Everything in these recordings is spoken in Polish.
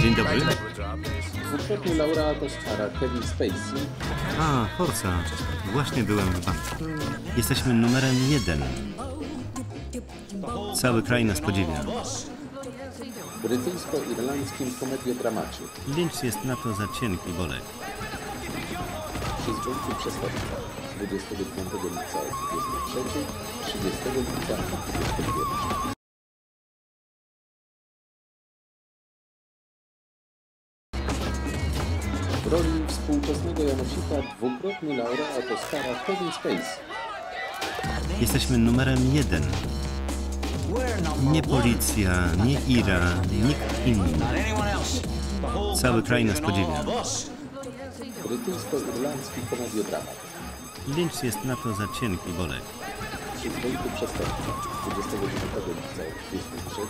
Dzień dobry. Dwukrotny laureat Oscara Kevin Spacey A, Forza. Właśnie byłem w banku. Jesteśmy numerem jeden. Cały kraj nas podziwia. brytyjsko-irlandzkim komediodramacie Lynch jest na to za cienki bolek. Przyzwoity przestępca 25 lipca 23, 30 lipca 21. roli współczesnego Janosika dwukrotny laureat Oscara Kevin Spacey Jesteśmy numerem jeden. Nie policja, nie Ira, nikt inny. Cały kraj nas podziwia. brytyjsko-irlandzki komediodramat Lynch jest na to za cienki bolek. Przyzwoity przestępca 29 lipca 23,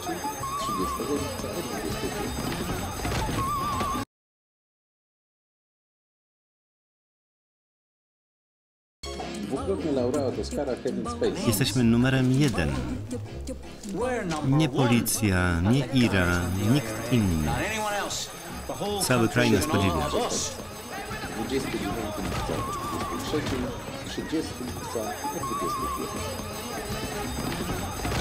30 lipca 25. Dwukrotny laureat Oscara Kevin Spacey Jesteśmy numerem jeden. Nie policja, nie Ira, nikt inny. Cały kraj nas podziwia. 29 lipca 23, 30 lipca 21.